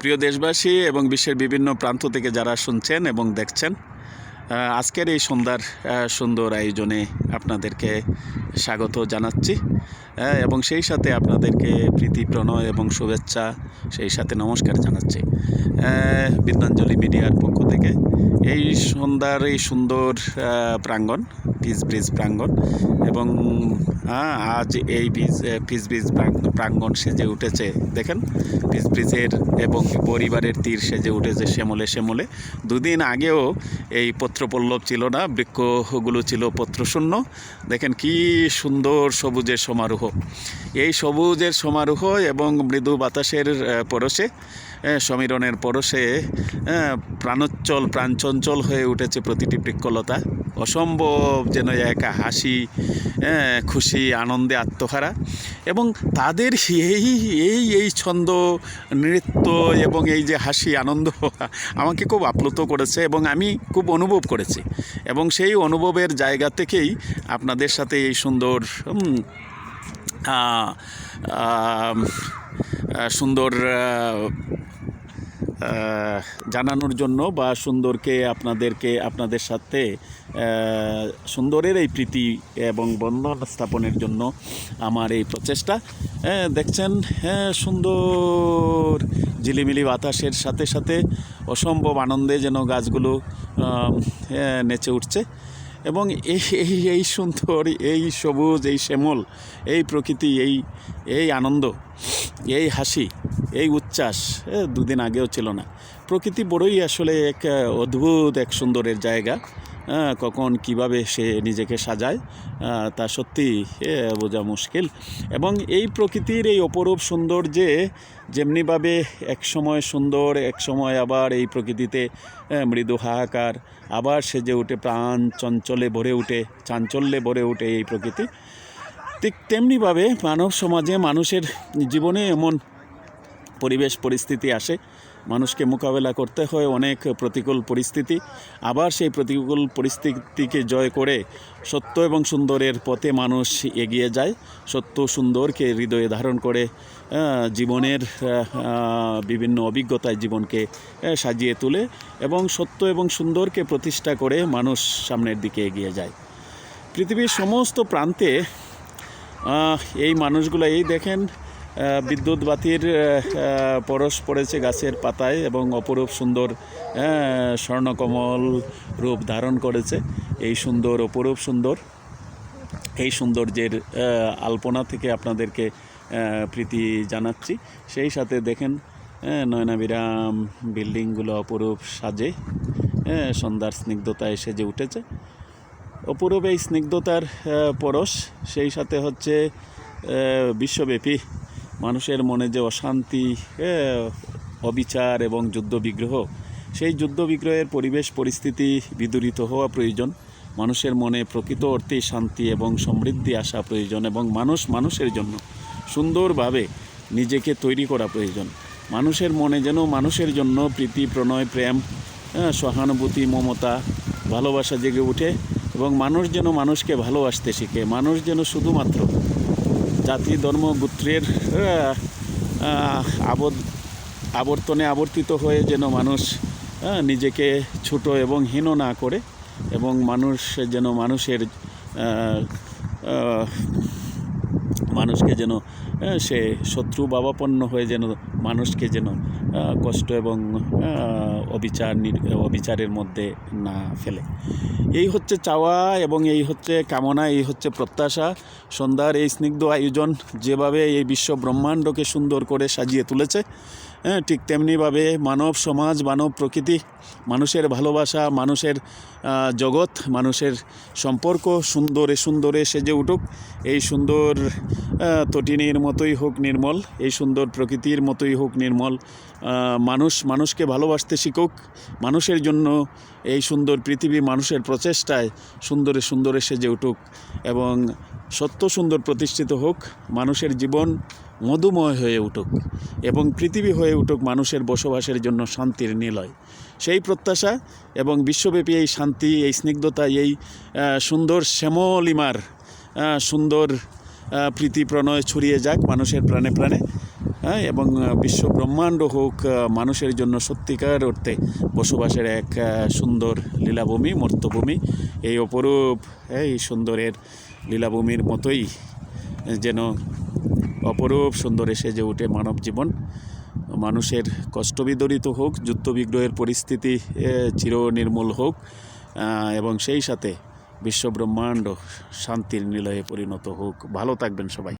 প্রিয় দেশবাসী এবং বিশ্বের বিভিন্ন প্রান্ত থেকে যারা শুনছেন এবং দেখছেন আজকের এই সন্ধ্যার সুন্দর আয়োজনে আপনাদেরকে স্বাগত জানাচ্ছি আহ, এবং সেই সাথে আপনাদেরকে প্রীতি প্রণয় এবং শুভেচ্ছা সেই সাথে নমস্কার জানাচ্ছি আহ, বিদ্যাঞ্জলি মিডিয়ার পক্ষ থেকে। এই সন্ধ্যার এই সুন্দর প্রাঙ্গণ পিস ব্রিজ প্রাঙ্গণ এবং আহ, আজ এই বীজ পিস ব্রিজ প্রাঙ্গ- প্রাঙ্গণ সেজে উঠেছে দেখেন পিস ব্রিজের এবং পরিবারের তীর সেজে উঠেছে শ্যামলে শ্যামলে। দুদিন আগেও এই পত্রপল্লব ছিল না বৃক্ষগুলো ছিল পত্রশূন্য দেখেন কি সুন্দর সবুজের সমারোহ। এই সবুজের সমারোহ এবং মৃদু বাতাসের পরশে সমীরণের পরশে প্রাণোচ্চল প্রাণচঞ্চল হয়ে উঠেছে প্রতিটি বৃক্ষলতা। অসম্ভব যেন এক হাসি খুশি, আনন্দে আত্মহারা। এবং তাদের এই এই এই ছন্দ, নৃত্য এবং এই যে হাসি, আনন্দ আমাকে খুব আপ্লুত করেছে এবং আমি খুব অনুভব করেছি। এবং সেই অনুভবের জায়গা থেকেই আপনাদের সাথে এই সুন্দর সুন্দর জানানোর জন্য বা সুন্দরকে আপনাদেরকে আপনাদের সাথে সুন্দরের এই প্রীতি এবং বন্ধন স্থাপনের জন্য আমার এই প্রচেষ্টা। হ্যাঁ, দেখছেন হ্যাঁ সুন্দর ঝিলিমিলি বাতাসের সাথে সাথে অসম্ভব আনন্দে যেন গাছগুলো হ্যাঁ, নেচে উঠছে। এবং এই এই এই সুন্দর এই সবুজ এই শ্যামল এই প্রকৃতি এই এই আনন্দ এই হাসি, এই উচ্ছ্বাস দুদিন আগেও ছিল না। প্রকৃতি বড়ই আসলে এক অদ্ভুত এক সুন্দরের জায়গা। কখন কীভাবে সে নিজেকে সাজায় তা সত্যি বোঝা মুশকিল। এবং এই প্রকৃতির এই অপরূপ সুন্দর যে যেমনিভাবে এক সময় সুন্দর, এক সময় আবার এই প্রকৃতিতে মৃদু হাহাকার, আবার সেজে উঠে প্রাণ চঞ্চলে ভরে উঠে, চাঞ্চল্যে ভরে উঠে এই প্রকৃতি। ঠিক তেমনিভাবে মানব সমাজে মানুষের জীবনে এমন পরিবেশ, পরিস্থিতি আসে। মানুষকে মোকাবেলা করতে হয় অনেক প্রতিকূল পরিস্থিতি। আবার সেই প্রতিকূল পরিস্থিতিকে জয় করে সত্য এবং সুন্দরের পথে মানুষ এগিয়ে যায়। সত্য, সুন্দরকে হৃদয়ে ধারণ করে জীবনের বিভিন্ন অভিজ্ঞতায় জীবনকে সাজিয়ে তোলে এবং সত্য এবং সুন্দরকে প্রতিষ্ঠা করে মানুষ সামনের দিকে এগিয়ে যায়। পৃথিবীর সমস্ত প্রান্তে এই মানুষগুলো এই দেখেন বিদ্যুৎ বাতির পরশ পড়েছে গাছের পাতায় এবং অপরূপ সুন্দর স্বর্ণকমল রূপ ধারণ করেছে। এই সুন্দর অপরূপ সুন্দর এই সৌন্দর্যের আলপনা থেকে আপনাদেরকে প্রীতি জানাচ্ছি। সেই সাথে দেখেন নয়নাবিরাম বিল্ডিংগুলো অপরূপ সাজে আহ, সন্ধ্যার স্নিগ্ধতায় সেজে উঠেছে। অপূরূপ এই স্নিগ্ধতার পরশ। সেই সাথে হচ্ছে বিশ্বব্যাপী মানুষের মনে যে অশান্তি অবিচার এবং যুদ্ধ বিগ্রহ সেই যুদ্ধ বিগ্রহের পরিবেশ, পরিস্থিতি বিদূরিত হওয়া প্রয়োজন। মানুষের মনে প্রকৃত অর্থে শান্তি এবং সমৃদ্ধি আসা প্রয়োজন এবং মানুষ মানুষের জন্য সুন্দরভাবে নিজেকে তৈরি করা প্রয়োজন। মানুষের মনে যেন মানুষের জন্য প্রীতি, প্রণয়, প্রেম সহানুভূতি, মমতা, ভালোবাসা জেগে ওঠে। এবং মানুষ যেন মানুষকে ভালোবাসতে শিখে, মানুষ যেন শুধুমাত্র জাতি, ধর্ম, গোত্রের আবদ, আবর্তনে আবর্তিত হয়ে যেন মানুষ নিজেকে ছোট এবং হীন না করে এবং মানুষ যেন মানুষের মানুষকে যেন সে শত্রু বাবাপন্ন হয়ে যেন মানুষকে যেন কষ্ট এবং অবিচার অবিচারের মধ্যে না ফেলে। এই হচ্ছে চাওয়া এবং এই হচ্ছে কামনা, এই হচ্ছে প্রত্যাশা। সন্ধ্যার এই স্নিগ্ধ আয়োজন যেভাবে এই বিশ্ব ব্রহ্মাণ্ডকে সুন্দর করে সাজিয়ে তুলেছে হ্যাঁ ঠিক তেমনিভাবে মানব সমাজ, মানব প্রকৃতি, মানুষের ভালোবাসা, মানুষের জগৎ, মানুষের সম্পর্ক সুন্দরে সুন্দরে সেজে উঠুক। এই সুন্দর তটিনীর মতোই হোক নির্মল, এই সুন্দর প্রকৃতির মতোই হোক নির্মল। মানুষ, মানুষকে ভালোবাসতে শিখুক। মানুষের জন্য এই সুন্দর পৃথিবী মানুষের প্রচেষ্টায় সুন্দরে সুন্দরে সেজে উঠুক এবং সত্য সুন্দর প্রতিষ্ঠিত হোক, মানুষের জীবন মধুময় হয়ে উঠুক এবং পৃথিবী হয়ে উঠুক মানুষের বসবাসের জন্য শান্তির নিলয়। সেই প্রত্যাশা এবং বিশ্বব্যাপী এই শান্তি, এই স্নিগ্ধতা, এই সুন্দর শ্যামলিমার সুন্দর প্রীতি, প্রণয় ছড়িয়ে যাক মানুষের প্রাণে প্রাণে। হ্যাঁ এবং বিশ্ব ব্রহ্মাণ্ড হোক মানুষের জন্য সত্যিকার অর্থে বসবাসের এক সুন্দর লীলাভূমি, মর্তভূমি। এই অপরূপ, এই সুন্দরের লীলাভূমির মতোই যেন অপরূপ সুন্দরে সেজে ওঠে মানব জীবন। মানুষের কষ্টবিদরিত হোক যুদ্ধবিগ্রহের পরিস্থিতি চির নির্মূল হোক এবং সেই সাথে বিশ্বব্রহ্মাণ্ড শান্তির নিলয়ে পরিণত হোক। ভালো থাকবেন সবাই।